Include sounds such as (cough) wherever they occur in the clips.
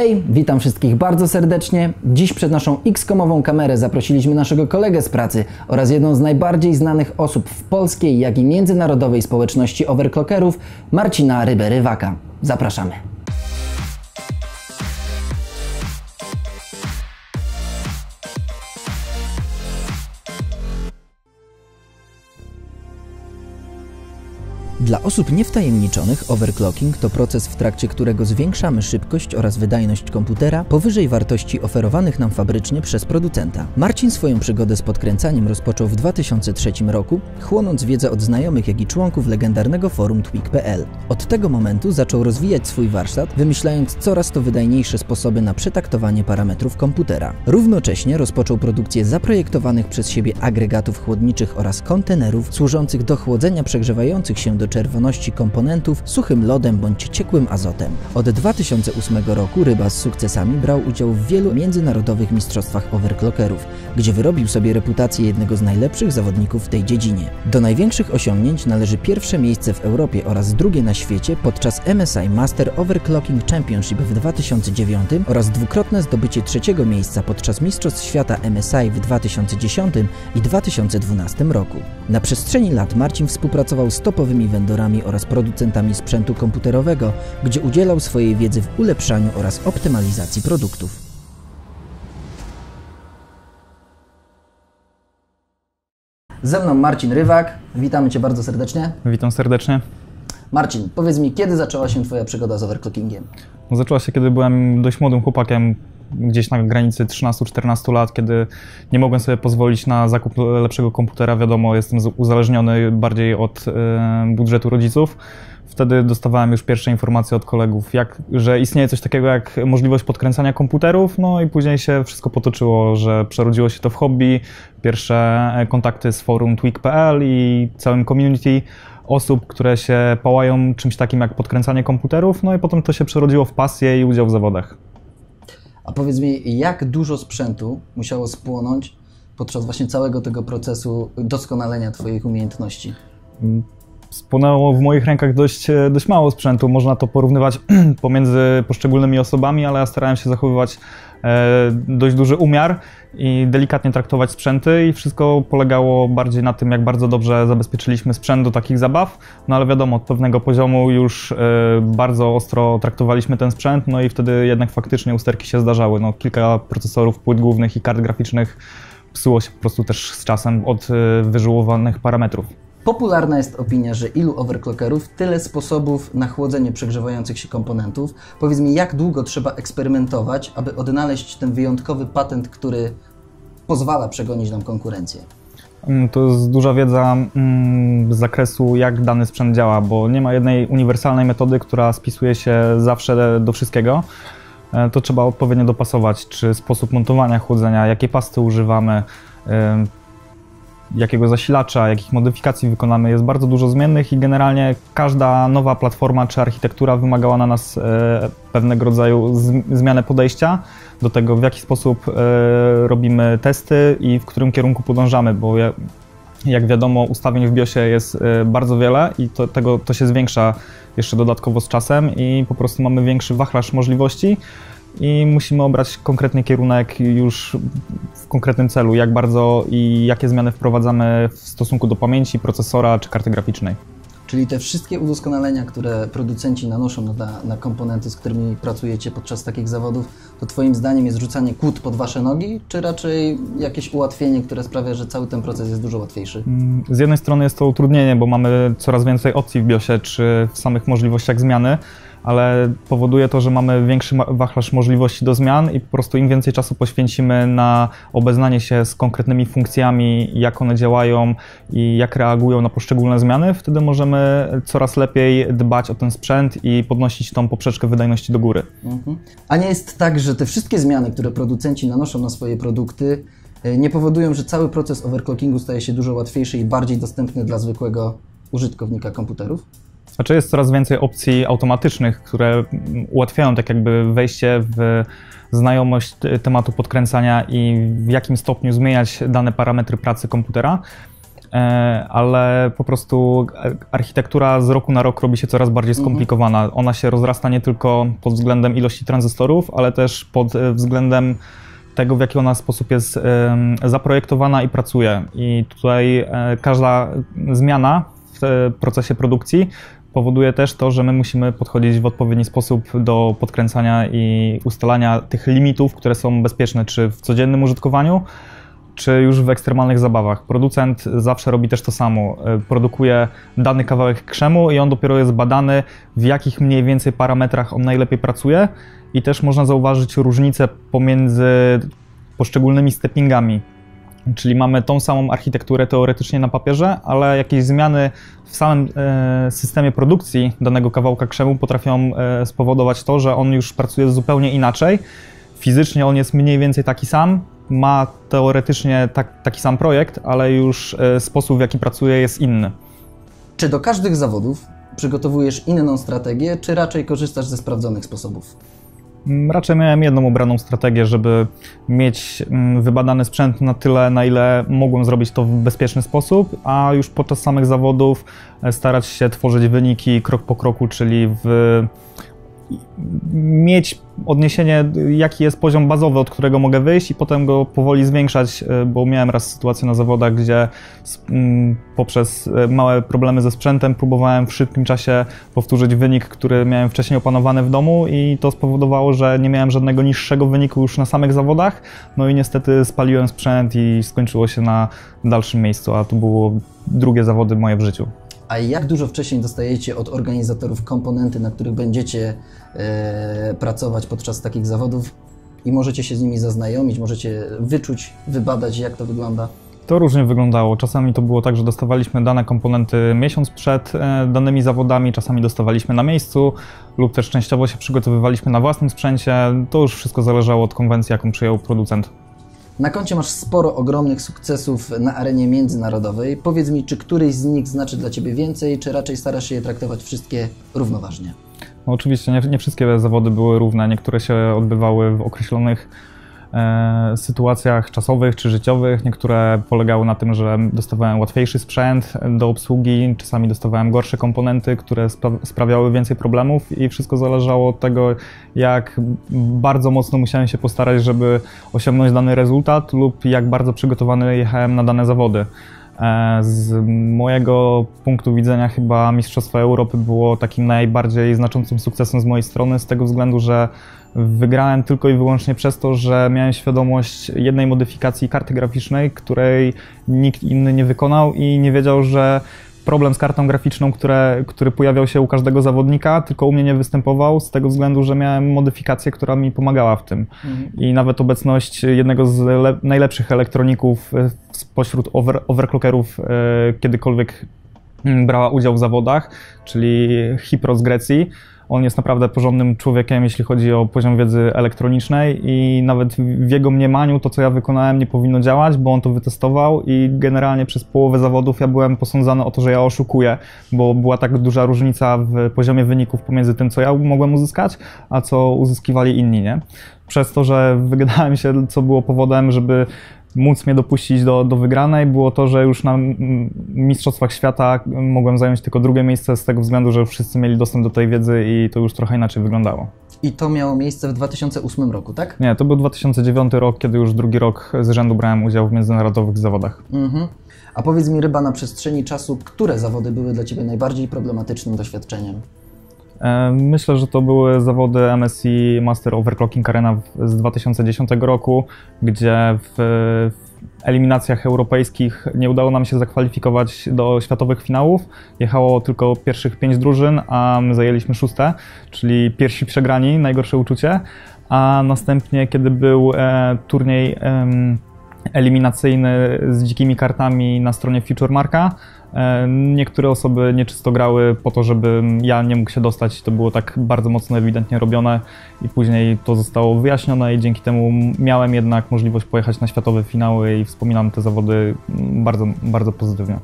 Hej, witam wszystkich bardzo serdecznie. Dziś przed naszą X-komową kamerę zaprosiliśmy naszego kolegę z pracy oraz jedną z najbardziej znanych osób w polskiej, jak i międzynarodowej społeczności overclockerów, Marcina Ryberywaka. Zapraszamy. Dla osób niewtajemniczonych overclocking to proces, w trakcie którego zwiększamy szybkość oraz wydajność komputera powyżej wartości oferowanych nam fabrycznie przez producenta. Marcin swoją przygodę z podkręcaniem rozpoczął w 2003 roku, chłonąc wiedzę od znajomych, jak i członków legendarnego forum Twig.pl. Od tego momentu zaczął rozwijać swój warsztat, wymyślając coraz to wydajniejsze sposoby na przetaktowanie parametrów komputera. Równocześnie rozpoczął produkcję zaprojektowanych przez siebie agregatów chłodniczych oraz kontenerów służących do chłodzenia przegrzewających się do czerwoności komponentów suchym lodem bądź ciekłym azotem. Od 2008 roku Ryba z sukcesami brał udział w wielu międzynarodowych mistrzostwach overclockerów, gdzie wyrobił sobie reputację jednego z najlepszych zawodników w tej dziedzinie. Do największych osiągnięć należy pierwsze miejsce w Europie oraz drugie na świecie podczas MSI Master Overclocking Championship w 2009 oraz dwukrotne zdobycie trzeciego miejsca podczas Mistrzostw Świata MSI w 2010 i 2012 roku. Na przestrzeni lat Marcin współpracował z topowymi vendorami oraz producentami sprzętu komputerowego, gdzie udzielał swojej wiedzy w ulepszaniu oraz optymalizacji produktów. Ze mną Marcin Rywak. Witamy Cię bardzo serdecznie. Witam serdecznie. Marcin, powiedz mi, kiedy zaczęła się Twoja przygoda z overclockingiem? No, zaczęła się, kiedy byłem dość młodym chłopakiem, gdzieś na granicy 13-14 lat, kiedy nie mogłem sobie pozwolić na zakup lepszego komputera. Wiadomo, jestem uzależniony bardziej od y, budżetu rodziców. Wtedy dostawałem już pierwsze informacje od kolegów, jak, że istnieje coś takiego jak możliwość podkręcania komputerów, no i później się wszystko potoczyło, że przerodziło się to w hobby, pierwsze kontakty z forum twig.pl i całym community osób, które się pałają czymś takim jak podkręcanie komputerów, no i potem to się przerodziło w pasję i udział w zawodach. A powiedz mi, jak dużo sprzętu musiało spłonąć podczas właśnie całego tego procesu doskonalenia Twoich umiejętności? Spłonęło w moich rękach dość, dość mało sprzętu. Można to porównywać (clears throat) pomiędzy poszczególnymi osobami, ale ja starałem się zachowywać e, dość duży umiar i delikatnie traktować sprzęty i wszystko polegało bardziej na tym, jak bardzo dobrze zabezpieczyliśmy sprzęt do takich zabaw, no ale wiadomo, od pewnego poziomu już e, bardzo ostro traktowaliśmy ten sprzęt, no i wtedy jednak faktycznie usterki się zdarzały. No, kilka procesorów, płyt głównych i kart graficznych psuło się po prostu też z czasem od e, wyżyłowanych parametrów. Popularna jest opinia, że ilu overclockerów, tyle sposobów na chłodzenie przegrzewających się komponentów. Powiedz mi, jak długo trzeba eksperymentować, aby odnaleźć ten wyjątkowy patent, który pozwala przegonić nam konkurencję? To jest duża wiedza z zakresu, jak dany sprzęt działa, bo nie ma jednej uniwersalnej metody, która spisuje się zawsze do wszystkiego. E, to trzeba odpowiednio dopasować, czy sposób montowania chłodzenia, jakie pasty używamy, jakiego zasilacza, jakich modyfikacji wykonamy. Jest bardzo dużo zmiennych i generalnie każda nowa platforma czy architektura wymagała na nas e, pewnego rodzaju zmianę podejścia do tego, w jaki sposób e, robimy testy i w którym kierunku podążamy, bo jak wiadomo, ustawień w BIOSie jest e, bardzo wiele i to, tego, to się zwiększa jeszcze dodatkowo z czasem i po prostu mamy większy wachlarz możliwości i musimy obrać konkretny kierunek już w konkretnym celu, jak bardzo i jakie zmiany wprowadzamy w stosunku do pamięci, procesora czy karty graficznej. Czyli te wszystkie udoskonalenia, które producenci nanoszą na, na, komponenty, z którymi pracujecie podczas takich zawodów, to Twoim zdaniem jest rzucanie kłód pod Wasze nogi, czy raczej jakieś ułatwienie, które sprawia, że cały ten proces jest dużo łatwiejszy? Mm, z jednej strony jest to utrudnienie, bo mamy coraz więcej opcji w BIOSie czy w samych możliwościach zmiany, ale powoduje to, że mamy większy wachlarz możliwości do zmian i po prostu im więcej czasu poświęcimy na obeznanie się z konkretnymi funkcjami, jak one działają i jak reagują na poszczególne zmiany, wtedy możemy coraz lepiej dbać o ten sprzęt i podnosić tą poprzeczkę wydajności do góry. Mhm. A nie jest tak, że te wszystkie zmiany, które producenci nanoszą na swoje produkty, e, nie powodują, że cały proces overclockingu staje się dużo łatwiejszy i bardziej dostępny dla zwykłego użytkownika komputerów? Znaczy jest coraz więcej opcji automatycznych, które ułatwiają tak jakby wejście w znajomość tematu podkręcania i w jakim stopniu zmieniać dane parametry pracy komputera. e, ale po prostu architektura z roku na rok robi się coraz bardziej mhm. skomplikowana. Ona się rozrasta nie tylko pod względem ilości tranzystorów, ale też pod e, względem tego, w jaki ona sposób jest zaprojektowana i pracuje. I tutaj każda zmiana w procesie produkcji powoduje też to, że my musimy podchodzić w odpowiedni sposób do podkręcania i ustalania tych limitów, które są bezpieczne, czy w codziennym użytkowaniu, czy już w ekstremalnych zabawach. Producent zawsze robi też to samo. E, produkuje dany kawałek krzemu i on dopiero jest badany, w jakich mniej więcej parametrach on najlepiej pracuje i też można zauważyć różnicę pomiędzy poszczególnymi steppingami Czyli mamy tą samą architekturę teoretycznie na papierze, ale jakieś zmiany w samym e, systemie produkcji danego kawałka krzemu potrafią e, spowodować to, że on już pracuje zupełnie inaczej. Fizycznie on jest mniej więcej taki sam, ma teoretycznie tak, taki sam projekt, ale już e, sposób w jaki pracuje jest inny. Czy do każdych zawodów przygotowujesz inną strategię, czy raczej korzystasz ze sprawdzonych sposobów? Mm, raczej miałem jedną obraną strategię, żeby mieć mm, wybadany sprzęt na tyle, na ile mogłem zrobić to w bezpieczny sposób, a już podczas samych zawodów e, starać się tworzyć wyniki krok po kroku, czyli w mieć odniesienie, jaki jest poziom bazowy, od którego mogę wyjść i potem go powoli zwiększać, e, bo miałem raz sytuację na zawodach, gdzie mm, poprzez e, małe problemy ze sprzętem próbowałem w szybkim czasie powtórzyć wynik, który miałem wcześniej opanowany w domu i to spowodowało, że nie miałem żadnego niższego wyniku już na samych zawodach, no i niestety spaliłem sprzęt i skończyło się na dalszym miejscu, a to było drugie zawody moje w życiu. A jak dużo wcześniej dostajecie od organizatorów komponenty, na których będziecie e, pracować podczas takich zawodów i możecie się z nimi zaznajomić, możecie wyczuć, wybadać, jak to wygląda? To różnie wyglądało. Czasami to było tak, że dostawaliśmy dane komponenty miesiąc przed e, danymi zawodami, czasami dostawaliśmy na miejscu lub też częściowo się przygotowywaliśmy na własnym sprzęcie. To już wszystko zależało od konwencji, jaką przyjął producent. Na koncie masz sporo ogromnych sukcesów na arenie międzynarodowej. Powiedz mi, czy któryś z nich znaczy dla Ciebie więcej, czy raczej starasz się je traktować wszystkie równoważnie? No oczywiście nie, nie wszystkie zawody były równe. Niektóre się odbywały w określonych sytuacjach czasowych czy życiowych. Niektóre polegały na tym, że dostawałem łatwiejszy sprzęt do obsługi, czasami dostawałem gorsze komponenty, które spra sprawiały więcej problemów i wszystko zależało od tego, jak bardzo mocno musiałem się postarać, żeby osiągnąć dany rezultat lub jak bardzo przygotowany jechałem na dane zawody. E, z mojego punktu widzenia chyba Mistrzostwo Europy było takim najbardziej znaczącym sukcesem z mojej strony, z tego względu, że wygrałem tylko i wyłącznie przez to, że miałem świadomość jednej modyfikacji karty graficznej, której nikt inny nie wykonał i nie wiedział, że problem z kartą graficzną, które, który pojawiał się u każdego zawodnika, tylko u mnie nie występował z tego względu, że miałem modyfikację, która mi pomagała w tym. Mhm. I nawet obecność jednego z najlepszych elektroników e, spośród over overclockerów e, kiedykolwiek mm, brała udział w zawodach, czyli Hipro z Grecji, on jest naprawdę porządnym człowiekiem, jeśli chodzi o poziom wiedzy elektronicznej i nawet w jego mniemaniu to, co ja wykonałem, nie powinno działać, bo on to wytestował i generalnie przez połowę zawodów ja byłem posądzany o to, że ja oszukuję, bo była tak duża różnica w poziomie wyników pomiędzy tym, co ja mogłem uzyskać, a co uzyskiwali inni, nie? Przez to, że wygadałem się, co było powodem, żeby móc mnie dopuścić do, do wygranej było to, że już na Mistrzostwach Świata mogłem zająć tylko drugie miejsce z tego względu, że wszyscy mieli dostęp do tej wiedzy i to już trochę inaczej wyglądało. I to miało miejsce w 2008 roku, tak? Nie, to był 2009 rok, kiedy już drugi rok z rzędu brałem udział w międzynarodowych zawodach. Mhm. A powiedz mi, Ryba, na przestrzeni czasu, które zawody były dla Ciebie najbardziej problematycznym doświadczeniem? Myślę, że to były zawody MSI Master Overclocking Arena z 2010 roku, gdzie w eliminacjach europejskich nie udało nam się zakwalifikować do światowych finałów. Jechało tylko pierwszych pięć drużyn, a my zajęliśmy szóste, czyli pierwsi przegrani, najgorsze uczucie. A następnie, kiedy był e, turniej e, eliminacyjny z dzikimi kartami na stronie Future Marka, E, niektóre osoby nieczysto grały po to, żeby ja nie mógł się dostać. To było tak bardzo mocno ewidentnie robione i później to zostało wyjaśnione i dzięki temu miałem jednak możliwość pojechać na światowe finały i wspominam te zawody bardzo, bardzo pozytywnie.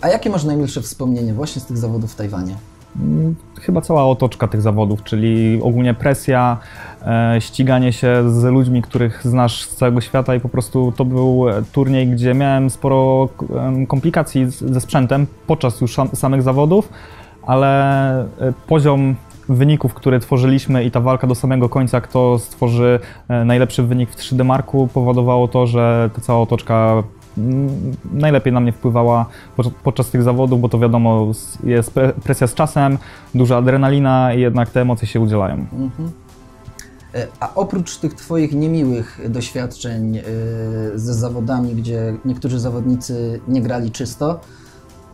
A jakie masz najmilsze wspomnienie właśnie z tych zawodów w Tajwanie? Chyba cała otoczka tych zawodów, czyli ogólnie presja, e, ściganie się z ludźmi, których znasz z całego świata i po prostu to był turniej, gdzie miałem sporo komplikacji ze sprzętem podczas już samych zawodów, ale e, poziom wyników, które tworzyliśmy i ta walka do samego końca, kto stworzy e, najlepszy wynik w 3D Marku, powodowało to, że ta cała otoczka najlepiej na mnie wpływała podczas tych zawodów, bo to wiadomo, jest presja z czasem, duża adrenalina i jednak te emocje się udzielają. Mhm. E, a oprócz tych Twoich niemiłych doświadczeń e, ze zawodami, gdzie niektórzy zawodnicy nie grali czysto,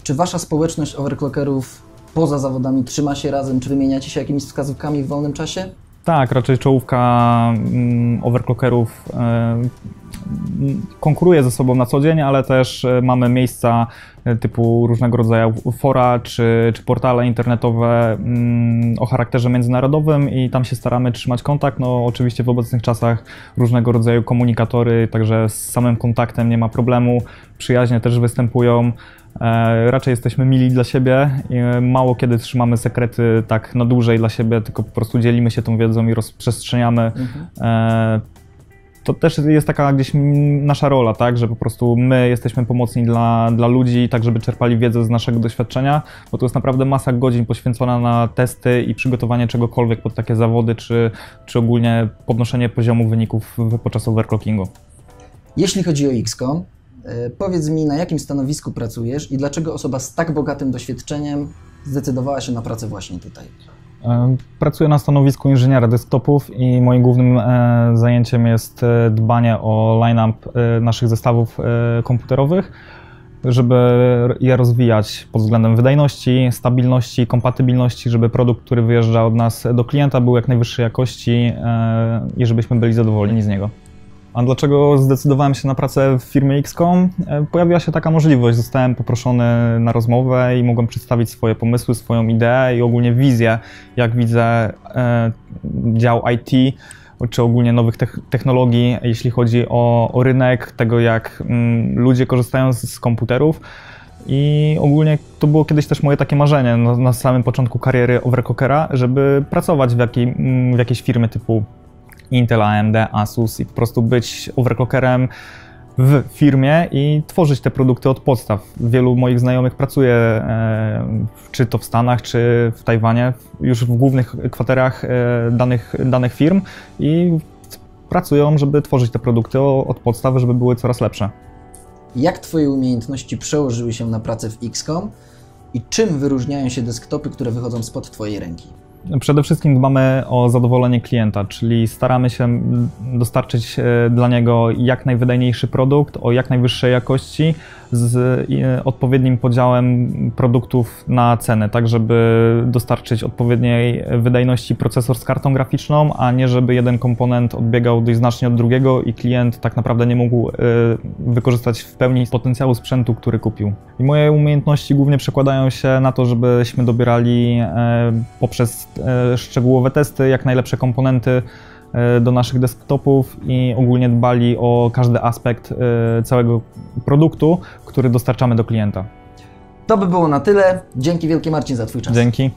czy Wasza społeczność overclockerów poza zawodami trzyma się razem? Czy wymieniacie się jakimiś wskazówkami w wolnym czasie? Tak, raczej czołówka mm, overclockerów e, konkuruje ze sobą na co dzień, ale też e, mamy miejsca e, typu różnego rodzaju fora czy, czy portale internetowe mm, o charakterze międzynarodowym i tam się staramy trzymać kontakt. No oczywiście w obecnych czasach różnego rodzaju komunikatory, także z samym kontaktem nie ma problemu. Przyjaźnie też występują. E, raczej jesteśmy mili dla siebie i mało kiedy trzymamy sekrety tak na dłużej dla siebie, tylko po prostu dzielimy się tą wiedzą i rozprzestrzeniamy. Mhm. E, to też jest taka gdzieś nasza rola, tak, że po prostu my jesteśmy pomocni dla, dla ludzi, tak żeby czerpali wiedzę z naszego doświadczenia, bo to jest naprawdę masa godzin poświęcona na testy i przygotowanie czegokolwiek pod takie zawody, czy, czy ogólnie podnoszenie poziomu wyników podczas overclockingu. Jeśli chodzi o XCOM, E, powiedz mi, na jakim stanowisku pracujesz i dlaczego osoba z tak bogatym doświadczeniem zdecydowała się na pracę właśnie tutaj? E, pracuję na stanowisku inżyniera desktopów i moim głównym e, zajęciem jest dbanie o line-up naszych zestawów komputerowych, żeby je rozwijać pod względem wydajności, stabilności, kompatybilności, żeby produkt, który wyjeżdża od nas do klienta był jak najwyższej jakości i żebyśmy byli zadowoleni z niego. A dlaczego zdecydowałem się na pracę w firmie XCOM? E, pojawiła się taka możliwość. Zostałem poproszony na rozmowę i mogłem przedstawić swoje pomysły, swoją ideę i ogólnie wizję, jak widzę e, dział IT czy ogólnie nowych technologii, jeśli chodzi o, o rynek, tego jak mm, ludzie korzystają z, z, komputerów. I ogólnie to było kiedyś też moje takie marzenie na, na samym początku kariery overclockera, żeby pracować w, jakiej, mm, w jakiejś firmie typu Intel, AMD, Asus i po prostu być overclockerem w firmie i tworzyć te produkty od podstaw. Wielu moich znajomych pracuje, e, czy to w Stanach, czy w Tajwanie, już w głównych kwaterach e, danych, danych firm i pracują, żeby tworzyć te produkty od podstaw, żeby były coraz lepsze. Jak Twoje umiejętności przełożyły się na pracę w XCOM i czym wyróżniają się desktopy, które wychodzą spod Twojej ręki? Przede wszystkim dbamy o zadowolenie klienta, czyli staramy się dostarczyć e, dla niego jak najwydajniejszy produkt o jak najwyższej jakości z e, odpowiednim podziałem produktów na cenę, tak żeby dostarczyć odpowiedniej wydajności procesor z kartą graficzną, a nie żeby jeden komponent odbiegał dość znacznie od drugiego i klient tak naprawdę nie mógł e, wykorzystać w pełni potencjału sprzętu, który kupił. I moje umiejętności głównie przekładają się na to, żebyśmy dobierali poprzez szczegółowe testy, jak najlepsze komponenty e, do naszych desktopów i ogólnie dbali o każdy aspekt e, całego produktu, który dostarczamy do klienta. To by było na tyle. Dzięki wielkie Marcin za Twój czas. Dzięki.